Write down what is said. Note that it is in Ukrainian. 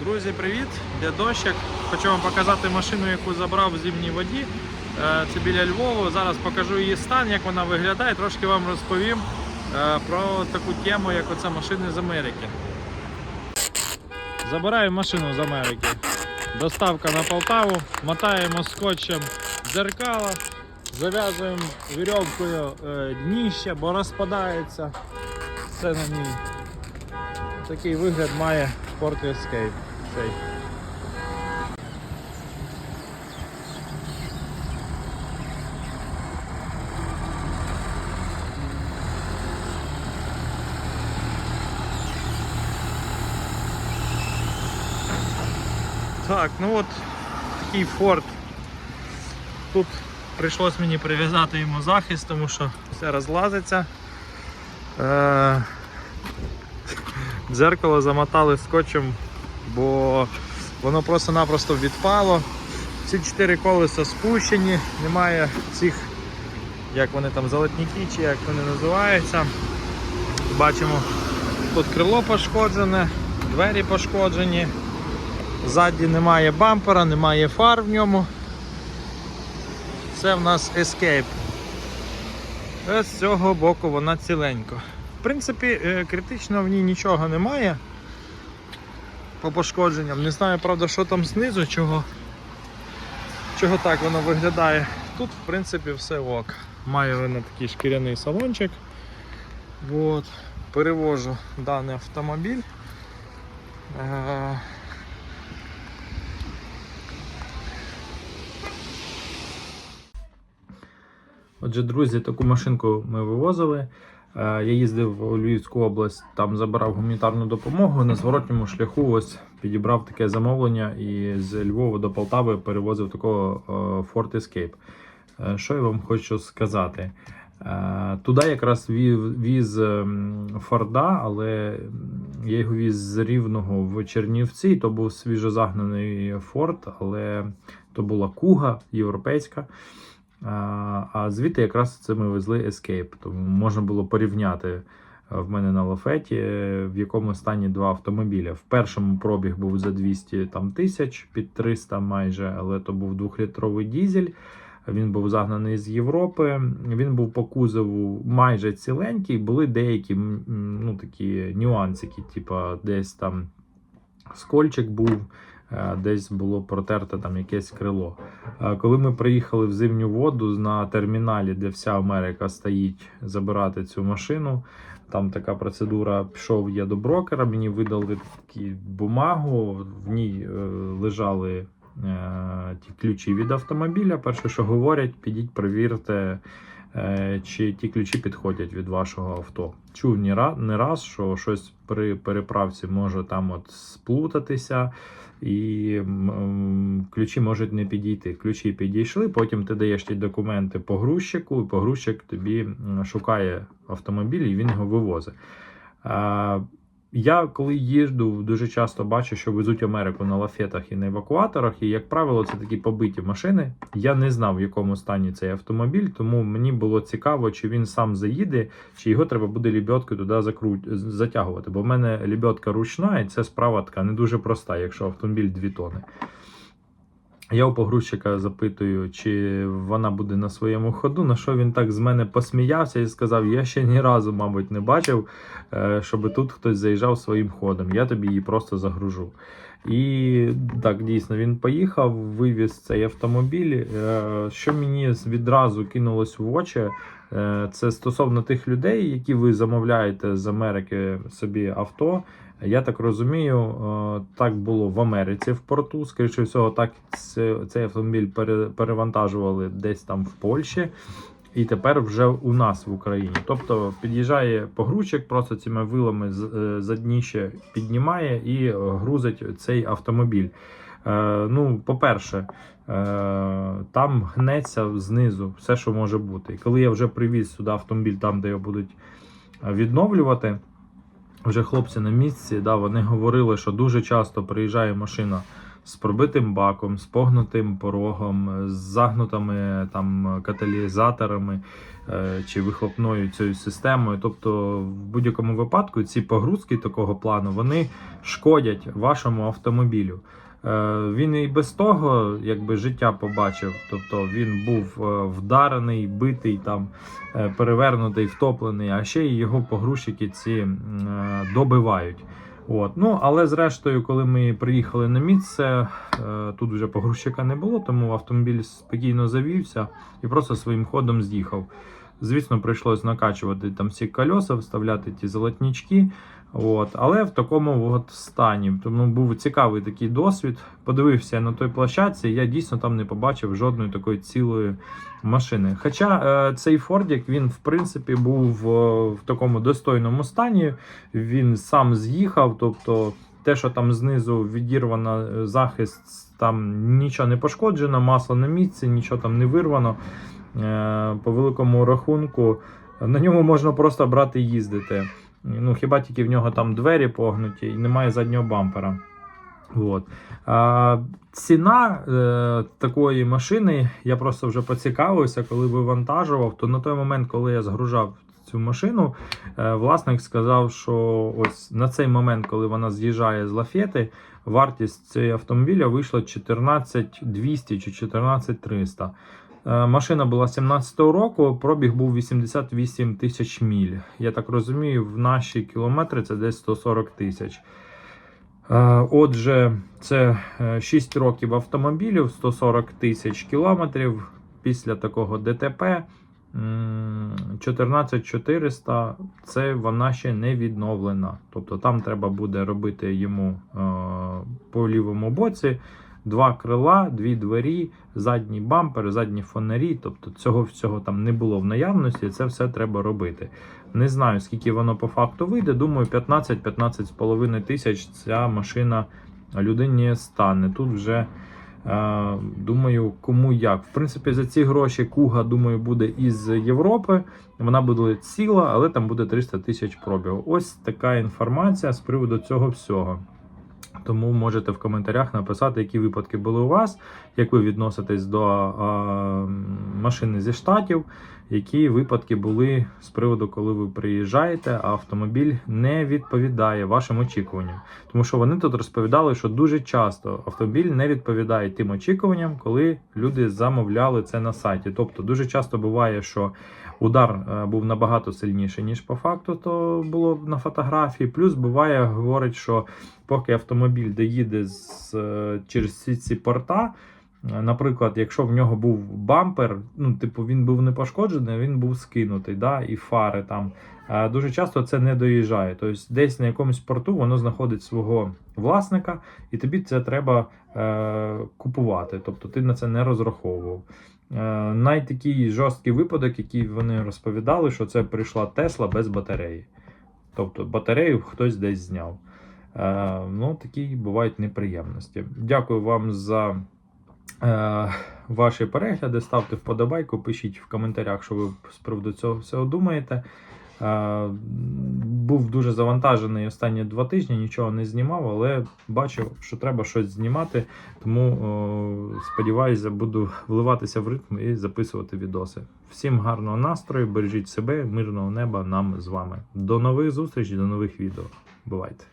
Друзі, привіт! Де дощик. Хочу вам показати машину, яку забрав в зимній воді. Е, Це біля Львову. Зараз покажу її стан, як вона виглядає. Трошки вам розповім е, про таку тему, як оце машини з Америки. Забираю машину з Америки. Доставка на Полтаву, мотаємо скотчем дзеркала, зав'язуємо вірьовкою е, дніще, бо розпадається все на ній. Такий вигляд має Ford Escape. Цей. Так, ну от такий Ford. Тут прийшлось мені прив'язати йому захист, тому що все розлазиться. Е- Дзеркало замотали скотчем, бо воно просто-напросто відпало. Всі чотири колеса спущені, немає цих, як вони там, золотники чи як вони називаються. Бачимо, тут крило пошкоджене, двері пошкоджені, ззаді немає бампера, немає фар в ньому. Це в нас Escape. З цього боку вона ціленько. В принципі, е, критично в ній нічого немає по пошкодженням. Не знаю, правда, що там знизу, чого, чого так воно виглядає. Тут, в принципі, все ок. Має воно такий шкіряний салончик. От. Перевожу даний автомобіль. Е, Отже, друзі, таку машинку ми вивозили. Е, Я їздив у Львівську область, там забирав гуманітарну допомогу. На зворотньому шляху ось підібрав таке замовлення і з Львова до Полтави перевозив такого е, Ford Escape. Е, Що я вам хочу сказати? Е, Туди якраз віз ем, Форда, але я його віз з Рівного в Чернівці. То був свіжозагнаний Форд, але то була куга європейська. А, звідти якраз це ми везли Escape. Тому можна було порівняти е, в мене на лафеті, в якому стані два автомобіля. В першому пробіг був за 200 там, тисяч, під 300 майже, але то був двохлітровий дізель. Він був загнаний з Європи. Він був по кузову майже ціленький. Були деякі ну, такі нюансики, типу десь там скольчик був, десь було протерте там якесь крило. Е, Коли ми приїхали в зимню воду на терміналі, де вся Америка стоїть забирати цю машину. Там така процедура. Пішов я до брокера, мені видали такі бумагу, в ній е, лежали е, ті ключі від автомобіля. Перше, що говорять, підіть, перевірте, е, чи ті ключі підходять від вашого авто. Чув не раз, що щось при переправці може там от сплутатися, і ключі можуть не підійти. Ключі підійшли, потім ти даєш ті документи погрузчику, і погрузчик тобі шукає автомобіль і він його вивозить. Я коли їжджу, дуже часто бачу, що везуть Америку на лафетах і на евакуаторах, і, як правило, це такі побиті машини. Я не знав, в якому стані цей автомобіль, тому мені було цікаво, чи він сам заїде, чи його треба буде лібьоткою туди закру... затягувати. Бо в мене лібьотка ручна, і це справа така не дуже проста, якщо автомобіль 2 тони. Я у погрузчика запитую, чи вона буде на своєму ходу. На що він так з мене посміявся і сказав: Я ще ні разу, мабуть, не бачив, е, щоб тут хтось заїжджав своїм ходом. Я тобі її просто загружу. І так, дійсно, він поїхав, вивіз цей автомобіль. Е, Що мені відразу кинулось в очі, е, це стосовно тих людей, які ви замовляєте з Америки собі авто. Я так розумію, е, так було в Америці в порту. Скоріше всього, так цей автомобіль пере- перевантажували десь там в Польщі. І тепер вже у нас в Україні. Тобто під'їжджає погрузчик, просто цими вилами е, за дніще піднімає і е, грузить цей автомобіль. Е, ну, по-перше, е, там гнеться знизу все, що може бути. І коли я вже привіз сюди автомобіль, там, де його будуть е, відновлювати, вже хлопці на місці, да, вони говорили, що дуже часто приїжджає машина з пробитим баком, з погнутим порогом, з загнутими там каталізаторами е, чи вихлопною цією системою. Тобто, в будь-якому випадку ці погрузки такого плану вони шкодять вашому автомобілю. Е, Він і без того, якби життя побачив. Тобто він був е, вдарений, битий, там перевернутий, втоплений, а ще й його погрузчики ці добивають. От. Ну, але зрештою, коли ми приїхали на місце, е, тут вже погрузчика не було, тому автомобіль спокійно завівся і просто своїм ходом з'їхав. Звісно, прийшлось накачувати там всі кольоса, вставляти ті золотнички. От, але в такому от стані. Тому був цікавий такий досвід. Подивився на той площадці, я дійсно там не побачив жодної такої цілої машини. Хоча е, цей Фордік він в принципі був е, в такому достойному стані. Він сам з'їхав, тобто те, що там знизу відірвано е, захист, там нічого не пошкоджено, масло на місці, нічого там не вирвано. По великому рахунку на ньому можна просто брати і їздити. Ну, хіба тільки в нього там двері погнуті і немає заднього бампера. От. А, ціна е, такої машини, я просто вже поцікавився, коли вивантажував, то на той момент, коли я згружав цю машину, е, власник сказав, що ось на цей момент, коли вона з'їжджає з лафети, вартість цього автомобіля вийшла 14200 чи 14300. Е, Машина була 17-го року, пробіг був 88 тисяч міль. Я так розумію, в наші кілометри це десь 140 тисяч. Е, Отже, це е, 6 років автомобілів, 140 тисяч кілометрів. Після такого ДТП м, 14400 це вона ще не відновлена. Тобто там треба буде робити йому е, по лівому боці два крила, дві двері, задній бампер, задні фонарі. Тобто цього всього там не було в наявності, це все треба робити. Не знаю, скільки воно по факту вийде. Думаю, 15-15,5 тисяч ця машина людині стане. Тут вже е, думаю, кому як. В принципі, за ці гроші Куга, думаю, буде із Європи. Вона буде ціла, але там буде 300 тисяч пробігу. Ось така інформація з приводу цього всього. Тому можете в коментарях написати, які випадки були у вас, як ви відноситесь до е, машини зі штатів, які випадки були з приводу, коли ви приїжджаєте, а автомобіль не відповідає вашим очікуванням. Тому що вони тут розповідали, що дуже часто автомобіль не відповідає тим очікуванням, коли люди замовляли це на сайті. Тобто дуже часто буває, що удар е, був набагато сильніший, ніж по факту, то було на фотографії. Плюс буває, говорить, що поки автомобіль доїде з, е, через всі ці порта. Наприклад, якщо в нього був бампер, ну, типу, він був не пошкоджений, він був скинутий, да, і фари там. е, Дуже часто це не доїжджає. Тобто десь на якомусь порту воно знаходить свого власника, і тобі це треба е, купувати. Тобто ти на це не розраховував. Е, найтакий жорсткий випадок, який вони розповідали, що це прийшла Тесла без батареї. Тобто батарею хтось десь зняв. Е, ну, такі бувають неприємності. Дякую вам за ваші перегляди. Ставте вподобайку, пишіть в коментарях, що ви з приводу цього всього думаєте. Е, був дуже завантажений останні два тижні, нічого не знімав, але бачив, що треба щось знімати. Тому о, сподіваюся, буду вливатися в ритм і записувати відоси. Всім гарного настрою, бережіть себе, мирного неба нам з вами. До нових зустрічей, до нових відео. Бувайте!